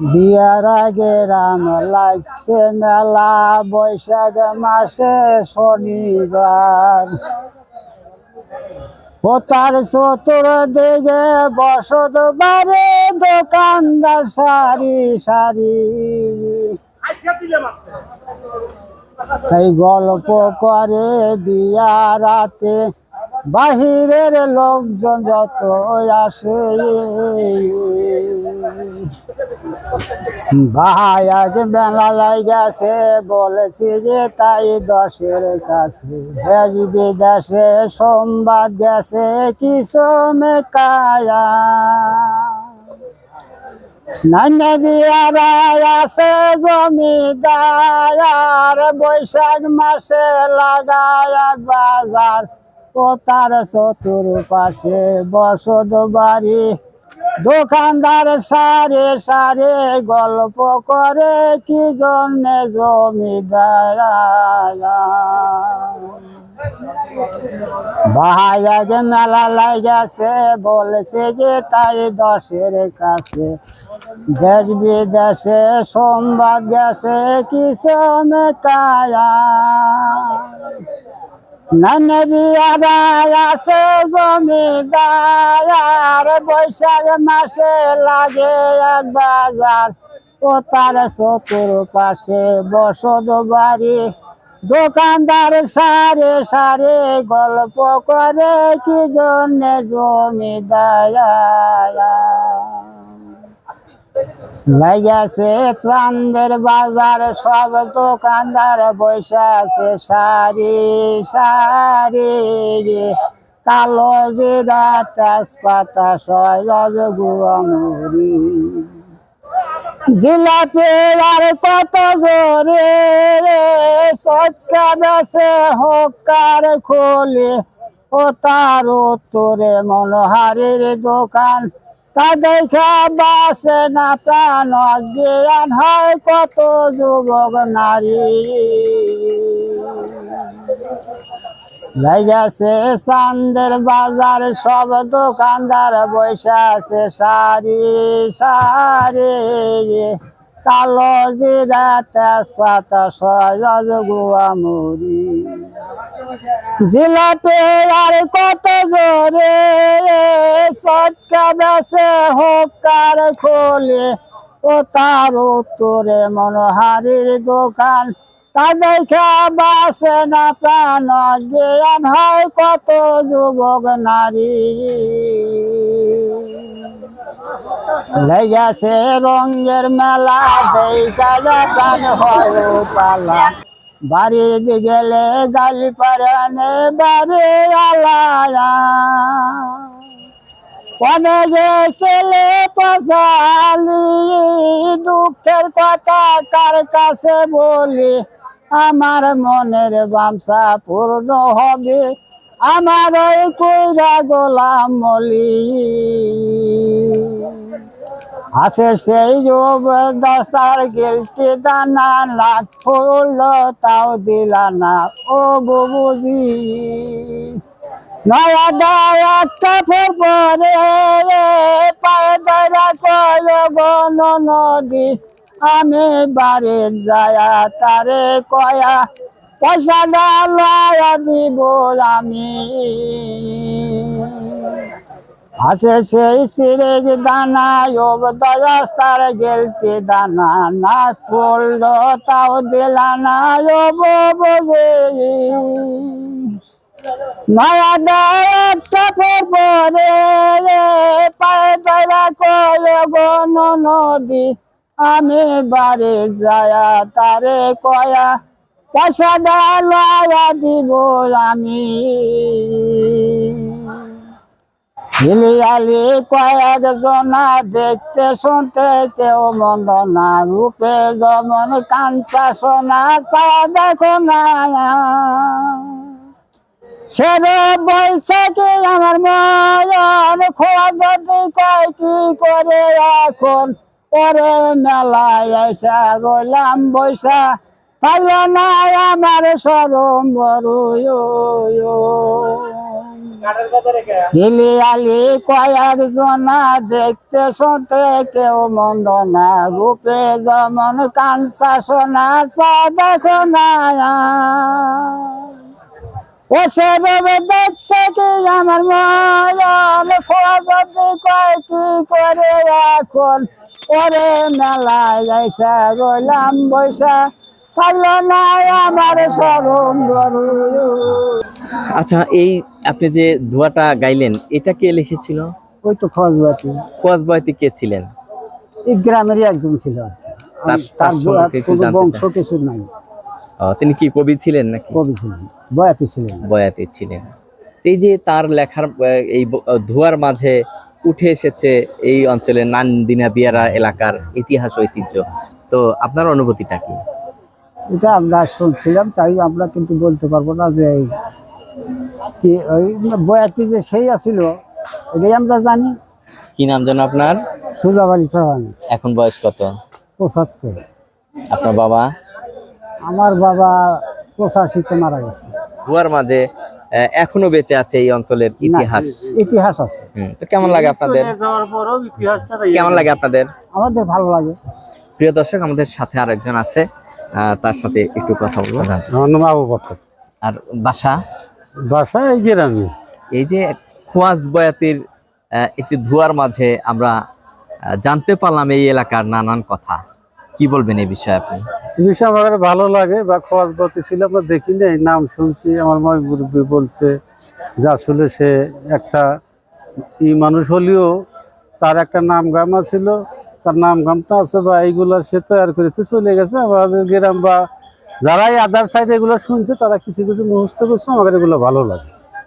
বিয়ার আগে রাম লাগছে মেলা, বৈশাখ মাসে শনিবার। ও তার চতুর দিকে বসত বারে দোকানদার সারি সারি। এই গল্প করে বিয়া রাতে বাহিরের লোকজন যত আসে, ভাই আগে মেলা লাগাছে, বলেছি যে তাই দশের কাছে। দেশ বিদেশে সংবাদ গেছে, কিছু মেকায়া। আছে জমিদার, বৈশাখ মাসে লাগায় বাজার। ও তার চতুর পাশে বসত বাড়ি। দোকানদার সারে সারে গল্প করে, কি জন্যে জমিদার ভাই মেলা লাগাছে বলেছে যে তাই দশের কাছে। দেশ বিদেশে সোমবার গেছে, কিছু মেকায়া। আছে জমিদার বৈশাখ মাসে লাগে এক বাজার। ও তার চতুর পাশে বসত বাড়ি। দোকানদার সারে সারে গল্প করে, কি জন্য জমিদার লাগাছে চান্দের বাজার, সব দোকানদার বসে আছে সারি সারি। কালো জিরা তেজপাতা সয়জ গুয়ামুরি জিলাপি আর কত জোরে সটকা বেছে হকার খোলে। ও তার উত্তরে মনোহারের দোকান। তা দেখা বাসে না প্রাণ জ্ঞান হয় কত যুবক নারী। লাগাছে চান্দের বাজার, সব দোকানদার বৈশাছে সারি সারি। কালো জিরা তেজপাতা সজ গুয়া মুড়ি। জিলাপি আর কত জোরে সটকা বেছে হোকার খোলে, ও তার উত্তরে মনোহারির দোকান। তা দেখা বাসে না প্রাণ, জ্ঞান হয় কত যুবক নারী। লেগেছে রঙের মেলা দেখা প্রাণ হয় পালা বাড়ি গেলে গালি পারানে ছেলে দুঃখের কথা কার কাছে বলি? আমার মনের বামসা পূর্ণ হবে, আমার ওই কইরা গোলাম মলি। আছে সেই দস্তার গেলতে দানা লাখ ফুল তাও দিলা না। ও বুবুজি নয়া দায়া কাপড় পরে পায়ে দরা কয় গন নদী আমি বাড়ি যায়া তারে কয়া পয়সা ডালায়া দিব আমি। আছে সেই সিরেজ দানা যোগ দয়াস্তার গেলতে দানা। না পড়ল তাও দিলানা যোগ বোঝে নয়া দায়িত্ব পরে পায়ে দয়া কয় গন আমি বাড়ি যায়া তারে কয়া, পয়সা ডালায়া দিব আমি। হিলিয়ালি কয়েক জনা দেখতে, শুনতে কেউ মন্দ না। রূপে যেমন কাঞ্চা সোনা চা দেখো না। সেরে বলছে কি আমার ময়ন খোয়া যদি কয়, কি করে এখন? পরে মেলায় এসা রইলাম বৈশা থাকলে না আমার সরম বড় হিলি আলি কয়েক জনা দেখতে শুনতে কেউ মন্দ না রূপে যেমন কাঞ্চা সোনা চা দেখো না ও সেভাবে দেখছে কি আমার ময়ন খোয়া যদি কয় কি করে এখন? ওরে মেলায় যাইসা রইলাম বৈশা থাকল না আমার সরম আচ্ছা এই আপনি যে ধোয়াটা গাইলেন এটা কে লিখেছিল? ওই তো খোঁজবাতি কোয়াজবাইতে কে ছিলেন? এই গ্রামেরই একজন ছিল। তার- কোনো বংশ কিছু নাই। তিনি কি কবি ছিলেন নাকি? কবি ছিলেন বয়াতি ছিলেন। বয়াতি ছিলেন। এই যে তার লেখার এই ধোয়ার মাঝে উঠে এসেছে এই অঞ্চলের নান্দিনা বিয়ারা এলাকার ইতিহাস ঐতিহ্য। তো আপনার অনুভূতিটা কি? এটা আমরা শুনছিলাম তাই আমরা কিন্তু বলতে পারব না যে কি ওই বয়াতি যে সেই আছিল এটাই আমরা জানি। কি নাম যেন আপনার? সুজাবাড়ি প্রধানী। এখন বয়স কত? পঁচাত্তর। আপনার বাবা? আমার বাবা পঁচাশিতে মারা গেছে। ধোয়ার মাঝে এখনও বেঁচে আছে এই অঞ্চলের ইতিহাস। ইতিহাস আছে। তো কেমন লাগে আপনাদের? কেমন লাগে আপনাদের? আমাদের ভালো লাগে। প্রিয় দর্শক আমাদের সাথে আরেকজন আছে আহ, তার সাথে একটু কথা বলব। বকর আর বাসা? বাসা এই গ্রামে এই যে খোয়াজ বয়াতির একটি ধোয়ার মাঝে আমরা জানতে পারলাম এই এলাকার নানান কথা। কি বলবেন এই বিষয়ে আপনি? এই বিষয়ে আমার ভালো লাগে বা খোয়াজবতী ছিল আমরা দেখি নাই নাম শুনছি আমার মা মুরব্বী বলছে যে আসলে সে একটা ই মানুষ হলেও তার একটা নাম গাম ছিল তার নাম গামটা আছে বা এইগুলা সে তৈরি করেতে চলে গেছে আমাদের গ্রাম বা যারাই আদার সাইড এগুলো শুনছে তারা কিছু কিছু মুহূর্ত করছে আমাদের এগুলো ভালো লাগে।